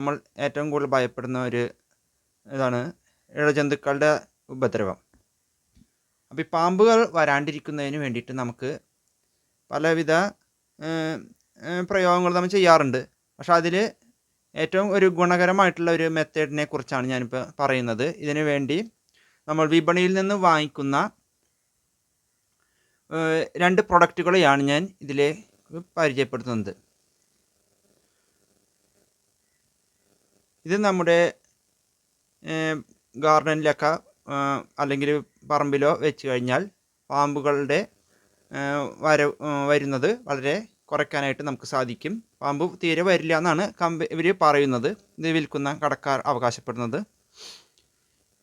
നമ്മൾ ഏറ്റവും കൂടുതൽ ഭയപ്പെടുന്ന ഒരു ഇതാണ് ഇഴജന്തുക്കളുടെ ഉപദ്രവം. അപ്പോൾ ഈ പാമ്പുകൾ വരാണ്ടിരിക്കുന്നതിന് വേണ്ടിയിട്ട് നമുക്ക് പലവിധ പ്രയോഗങ്ങൾ നമ്മൾ ചെയ്യാറുണ്ട്. പക്ഷെ അതിൽ ഏറ്റവും ഒരു ഗുണകരമായിട്ടുള്ള ഒരു മെത്തേഡിനെ കുറിച്ചാണ് ഞാനിപ്പോൾ പറയുന്നത്. ഇതിനു വേണ്ടി നമ്മൾ വിപണിയിൽ നിന്ന് വാങ്ങിക്കുന്ന രണ്ട് പ്രൊഡക്റ്റുകളെയാണ് ഞാൻ ഇതിൽ പരിചയപ്പെടുത്തുന്നത്. ഇത് നമ്മുടെ ഗാർഡനിലൊക്കെ അല്ലെങ്കിൽ പറമ്പിലോ വെച്ച് കഴിഞ്ഞാൽ പാമ്പുകളുടെ വര വരുന്നത് വളരെ കുറയ്ക്കാനായിട്ട് നമുക്ക് സാധിക്കും. പാമ്പ് തീരെ വരില്ല എന്നാണ് കമ്പ ഇവർ പറയുന്നത്. ഇത് വിൽക്കുന്ന കടക്കാർ അവകാശപ്പെടുന്നത്.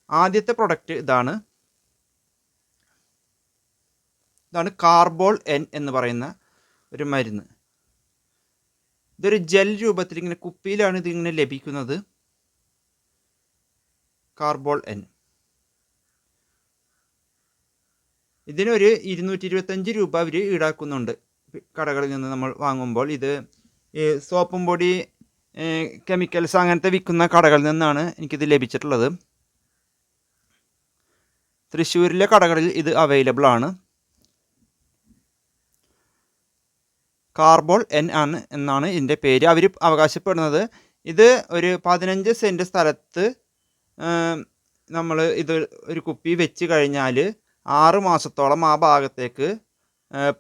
ആദ്യത്തെ പ്രൊഡക്റ്റ് ഇതാണ്. ഇതാണ് കാർബോൾ എൻ എന്ന് പറയുന്ന ഒരു മരുന്ന്. ഇതൊരു ജെൽ രൂപത്തിൽ ഇങ്ങനെ കുപ്പിയിലാണ് ഇതിങ്ങനെ ലഭിക്കുന്നത്. കാർബോൾ എൻ ഇതിനൊരു ഇരുന്നൂറ്റി ഇരുപത്തഞ്ച് രൂപ അവർ ഈടാക്കുന്നുണ്ട്. കടകളിൽ നിന്ന് നമ്മൾ വാങ്ങുമ്പോൾ ഇത് സോപ്പും പൊടി കെമിക്കൽസ് അങ്ങനത്തെ വിൽക്കുന്ന കടകളിൽ നിന്നാണ് എനിക്കിത് ലഭിച്ചിട്ടുള്ളത്. തൃശ്ശൂരിലെ കടകളിൽ ഇത് അവൈലബിൾ ആണ്. കാർബോൾ എൻ ആണ് എന്നാണ് ഇതിന്റെ പേര്. അവർ അവകാശപ്പെടുന്നത് ഇത് ഒരു പതിനഞ്ച് സെന്റ് സ്ഥലത്ത് നമ്മൾ ഇത് ഒരു കുപ്പി വെച്ച് കഴിഞ്ഞാൽ ആറ് മാസത്തോളം ആ ഭാഗത്തേക്ക്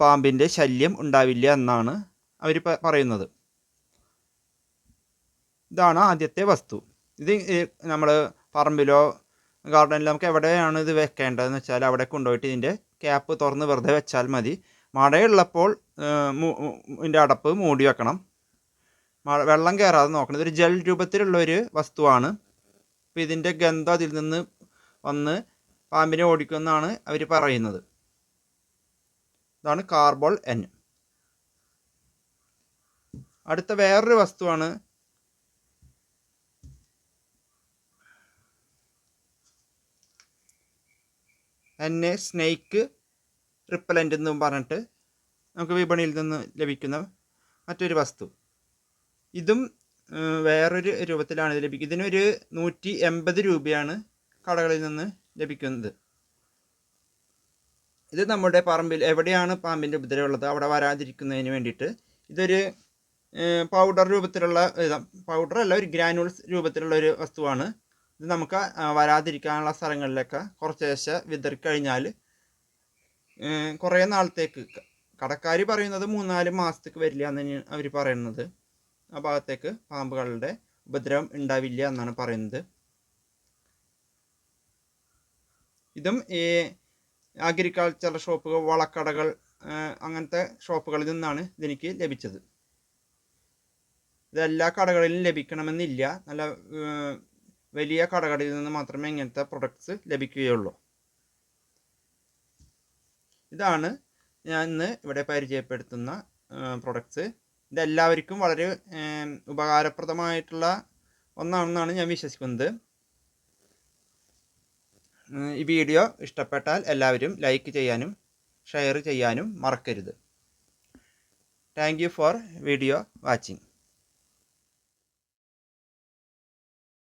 പാമ്പിന്റെ ശല്യം ഉണ്ടാവില്ല എന്നാണ് അവർ പറയുന്നത്. ഇതാണ് ആദ്യത്തെ വസ്തു. ഇത് നമ്മൾ പറമ്പിലോ ഗാർഡനിലോ നമുക്ക് എവിടെയാണ് ഇത് വെക്കേണ്ടതെന്ന് വെച്ചാൽ അവിടെ കൊണ്ടുപോയിട്ട് ഇതിന്റെ ക്യാപ്പ് തുറന്ന് വെറുതെ വെച്ചാൽ മതി. മഴയുള്ളപ്പോൾ ഇതിന്റെ അടപ്പ് മൂടി വെക്കണം. മഴ വെള്ളം കയറാതെ നോക്കണം. ഇതൊരു ജെൽ രൂപത്തിലുള്ള ഒരു വസ്തുവാണ്. അപ്പോൾ ഇതിന്റെ ഗന്ധം അതിൽ നിന്ന് വന്ന് പാമ്പിനെ ഓടിക്കുമെന്നാണ് അവർ പറയുന്നത്. ഇതാണ് കാർബോൾ എൻ. അടുത്ത വേറൊരു വസ്തുവാണ്. എൻ എ സ്നേക്ക് റിപ്പലന്റ് എന്നും പറഞ്ഞിട്ട് നമുക്ക് വിപണിയിൽ നിന്ന് ലഭിക്കുന്ന മറ്റൊരു വസ്തു. ഇതും വേറൊരു രൂപത്തിലാണ് ഇത് ലഭിക്കുക ഇതിനൊരു നൂറ്റി എൺപത് രൂപയാണ് കടകളിൽ നിന്ന് ലഭിക്കുന്നത്. ഇത് നമ്മുടെ പറമ്പിൽ എവിടെയാണ് പാമ്പിന്റെ ഉപദ്രവമുള്ളത് അവിടെ വരാതിരിക്കുന്നതിന് വേണ്ടിയിട്ട് ഇതൊരു പൗഡർ രൂപത്തിലുള്ള പൗഡർ അല്ല ഒരു ഗ്രാനുൾസ് രൂപത്തിലുള്ള ഒരു വസ്തുവാണ്. ഇത് നമുക്ക് വരാതിരിക്കാനുള്ള സ്ഥലങ്ങളിലൊക്കെ കുറച്ചേശ്ശെ വിതറിക്കഴിഞ്ഞാൽ കുറേ നാളത്തേക്ക്. കടക്കാർ പറയുന്നത് മൂന്നാൽ മാസത്തേക്ക് വരില്ല എന്ന് അവർ പറയുന്നത്. ആ ഭാഗത്തേക്ക് പാമ്പുകളുടെ ഉപദ്രവം ഉണ്ടാവില്ല എന്നാണ് പറയുന്നത്. ഇതും ഈ അഗ്രികൾച്ചർ ഷോപ്പുകൾ വളക്കടകൾ അങ്ങനത്തെ ഷോപ്പുകളിൽ നിന്നാണ് ഇതെനിക്ക് ലഭിച്ചത്. ഇതെല്ലാ കടകളിലും ലഭിക്കണമെന്നില്ല. നല്ല വലിയ കടകളിൽ നിന്ന് മാത്രമേ ഇങ്ങനത്തെ പ്രൊഡക്ട്സ് ലഭിക്കുകയുള്ളൂ. ഇതാണ് ഞാൻ ഇന്ന് ഇവിടെ പരിചയപ്പെടുത്തുന്ന പ്രൊഡക്ട്സ് ഇതെല്ലാവർക്കും വളരെ ഉപകാരപ്രദമായിട്ടുള്ള ഒന്നാണെന്നാണ് ഞാൻ വിശ്വസിക്കുന്നത്. ഈ വീഡിയോ ഇഷ്ടപ്പെട്ടാൽ എല്ലാവരും ലൈക്ക് ചെയ്യാനും ഷെയർ ചെയ്യാനും മറക്കരുത്. Thank you for video watching